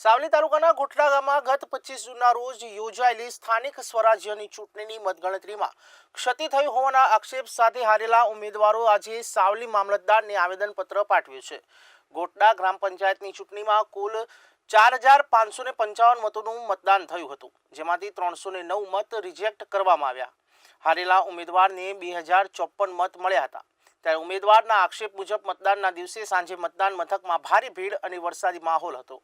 સાવલી તાલુકાના ગોઠડા ગામમાં ગત પચીસ જૂનના રોજ યોજાયેલી સ્થાનિક સ્વરાજ્યની ચૂંટણીની મતગણતરીમાં ક્ષતિ થઈ હોવાના આક્ષેપ સાથે હારેલા ઉમેદવારો આજે સાવલી મામલતદારને આવેદનપત્ર પાઠવ્યું છે. ગોઠડા ગ્રામ પંચાયતની ચૂંટણીમાં કુલ ચાર હજાર પાંચસો ને પંચાવન મતોનું મતદાન થયું હતું, જેમાંથી ત્રણસો ને નવ મત રિજેક્ટ કરવામાં આવ્યા. હારેલા ઉમેદવારને બે હજાર ચોપન મત મળ્યા હતા. ત્યારે ઉમેદવારના આક્ષેપ મુજબ મતદાનના દિવસે સાંજે મતદાન મથકમાં ભારે ભીડ અને વરસાદી માહોલ હતો.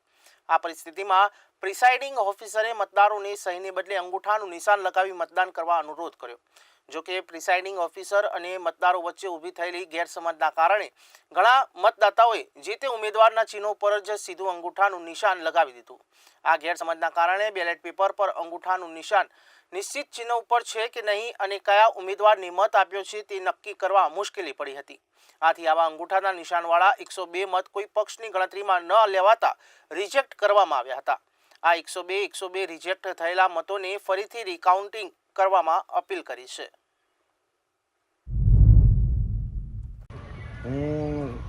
આ પરિસ્થિતિમાં પ્રિસાઇડિંગ ઓફિસરે મતદારોને સહીને બદલે અંગૂઠાનું નિશાન લગાવી મતદાન કરવા અનુરોધ કર્યો. જો કે પ્રિસાઇડિંગ ઓફિસર અને મતદારો વચ્ચે ઊભી થયેલી ગેરસમજના કારણે ઘણા મતદાતાઓએ જે તે ઉમેદવારના ચિહ્નો પર જ સીધું અંગૂઠાનું નિશાન લગાવી દીધું. આ ગેરસમજના કારણે બેલેટ પેપર પર અંગૂઠાનું નિશાન નિશ્ચિત ચિહ્ન ઉપર છે કે નહીં અને કયા ઉમેદવારને મત આપ્યો છે તે નક્કી કરવા મુશ્કેલી પડી હતી. આથી આવા અંગૂઠાના નિશાનવાળા એકસો બે મત કોઈ પક્ષની ગણતરીમાં ન લેવાતા રિજેક્ટ કરવામાં આવ્યા હતા. આ એકસો બે એકસો બે રિજેક્ટ થયેલા મતોને ફરીથી રિકાઉન્ટિંગ કરવામાં અપીલ કરી છે.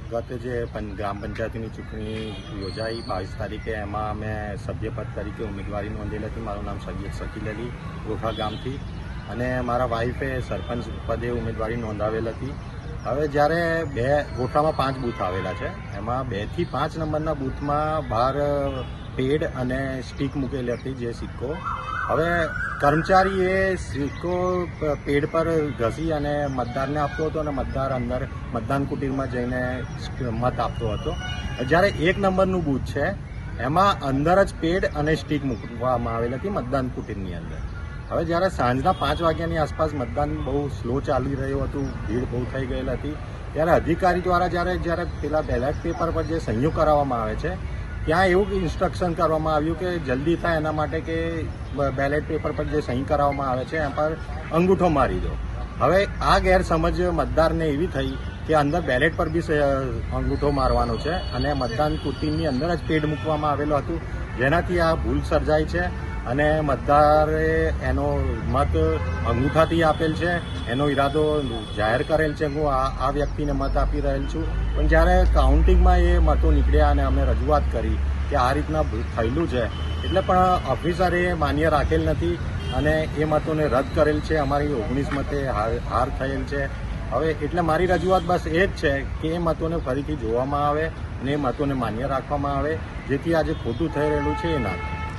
ગત જે ગ્રામ પંચાયતની ચૂંટણી યોજાઈ બાવીસ તારીખે, એમાં મેં સભ્યપદ તરીકે ઉમેદવારી નોંધેલી હતી. મારું નામ સૈયદ શકીલ અલી ગોખા ગામથી. અને મારા વાઈફે સરપંચ પદે ઉમેદવારી નોંધાવેલ હતી. હવે જ્યારે બે ગોઠામાં પાંચ બૂથ આવેલા છે, એમાં બેથી પાંચ નંબરના બૂથમાં બહાર પેડ અને સ્ટીક મૂકેલી હતી જે સિક્કો. હવે કર્મચારીએ સિક્કો પેડ પર ઘસી અને મતદારને આપતો હતો અને મતદાર અંદર મતદાન કુટીરમાં જઈને મત આપતો હતો. જ્યારે એક નંબરનું બૂથ છે, એમાં અંદર જ પેડ અને સ્ટીક મૂકવામાં આવેલ હતી મતદાન કુટીરની અંદર. હવે જ્યારે સાંજના પાંચ વાગ્યાની આસપાસ મતદાન બહુ સ્લો ચાલી રહ્યું હતું, ભીડ બહુ થઈ ગયેલ હતી, ત્યારે અધિકારી દ્વારા જ્યારે જ્યારે પેલા બેલેટ પેપર પર જે સહીઓ કરાવવામાં આવે છે, ત્યાં એવું ઇન્સ્ટ્રક્શન કરવામાં આવ્યું કે જલ્દી થાય એના માટે કે બેલેટ પેપર પર જે સહી કરાવવામાં આવે છે, એના પર અંગૂઠો મારી દો. હવે આ ગેરસમજ મતદારને એવી થઈ કે અંદર બેલેટ પર બી અંગૂઠો મારવાનો છે અને મતદાન કુટીની અંદર જ પેડ મૂકવામાં આવેલું હતું. જેનાથી આ ભૂલ સર્જાઈ છે. અને મતદારે એનો મત અંગૂઠાથી આપેલ છે. એનો ઈરાદો જાહેર કરેલ છે. હું આ આ વ્યક્તિને મત આપી રહેલ છું. પણ જ્યારે કાઉન્ટિંગમાં એ મતો નીકળ્યા અને અમે રજૂઆત કરી કે આ રીતના થયેલું છે, એટલે પણ ઓફિસરે માન્ય રાખેલ નથી અને એ મતોને રદ કરેલ છે. અમારી ઓગણીસ મતે હાર થયેલ છે. હવે એટલે મારી રજૂઆત બસ એ જ છે કે એ મતોને ફરીથી જોવામાં આવે અને એ મતોને માન્ય રાખવામાં આવે. જેથી આજે ખોટું થઈ રહેલું છે એ ના